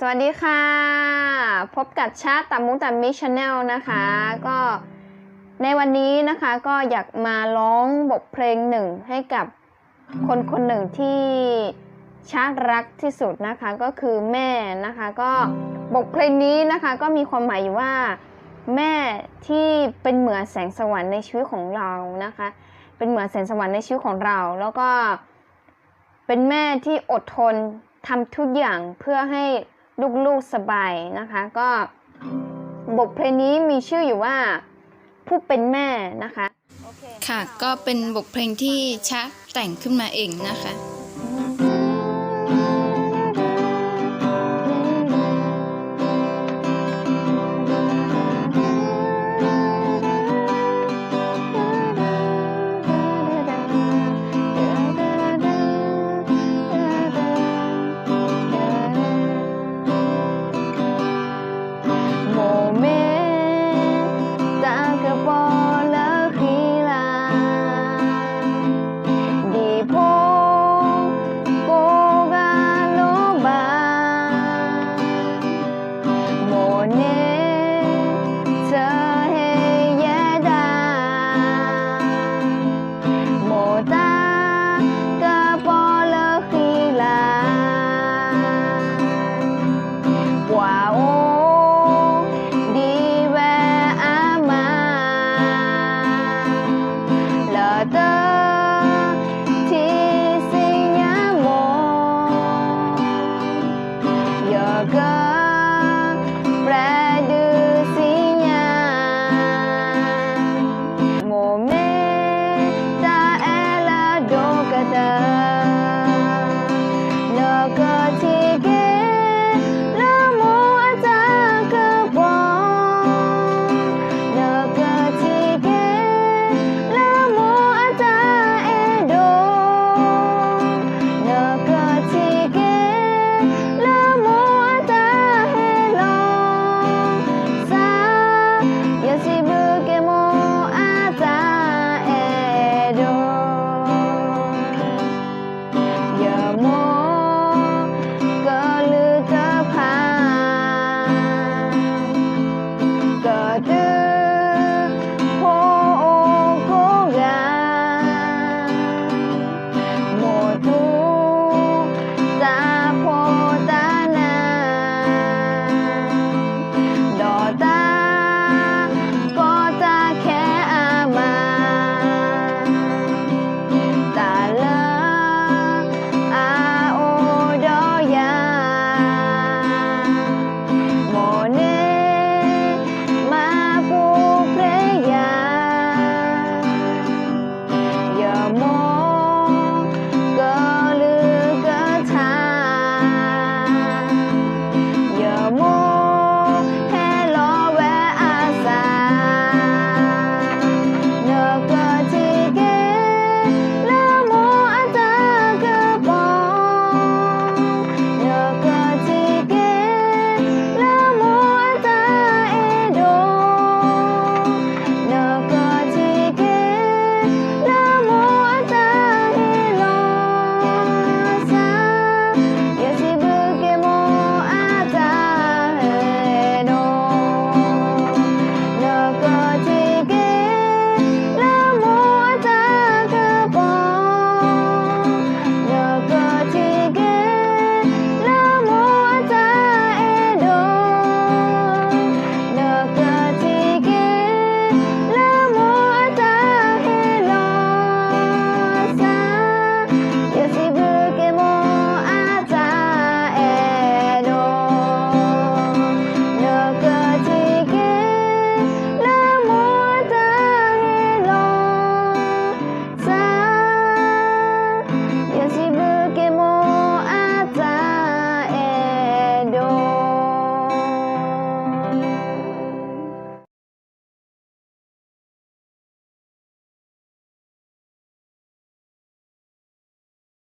สวัสดีค่ะ พบกับชาติตามุตามิชแนลนะคะ ก็ในวันนี้นะคะก็อยากมาร้องบทเพลงหนึ่งให้กับคนคนหนึ่งที่ชาติรักที่สุดนะคะก็คือแม่นะคะ ก็บทเพลงนี้นะคะก็มีความหมายอยู่ว่าแม่ที่เป็นเหมือนแสงสวรรค์ในชีวิตของเรานะคะ เป็นเหมือนแสงสวรรค์ในชีวิตของเรา แล้วก็เป็นแม่ที่อดทนทำทุกอย่างเพื่อให้ ลูกๆสบายนะคะ ก็บทเพลงนี้มีชื่ออยู่ว่าผู้เป็นแม่นะคะ ค่ะก็เป็นบทเพลงที่ชักแต่งขึ้นมาเองนะคะ God.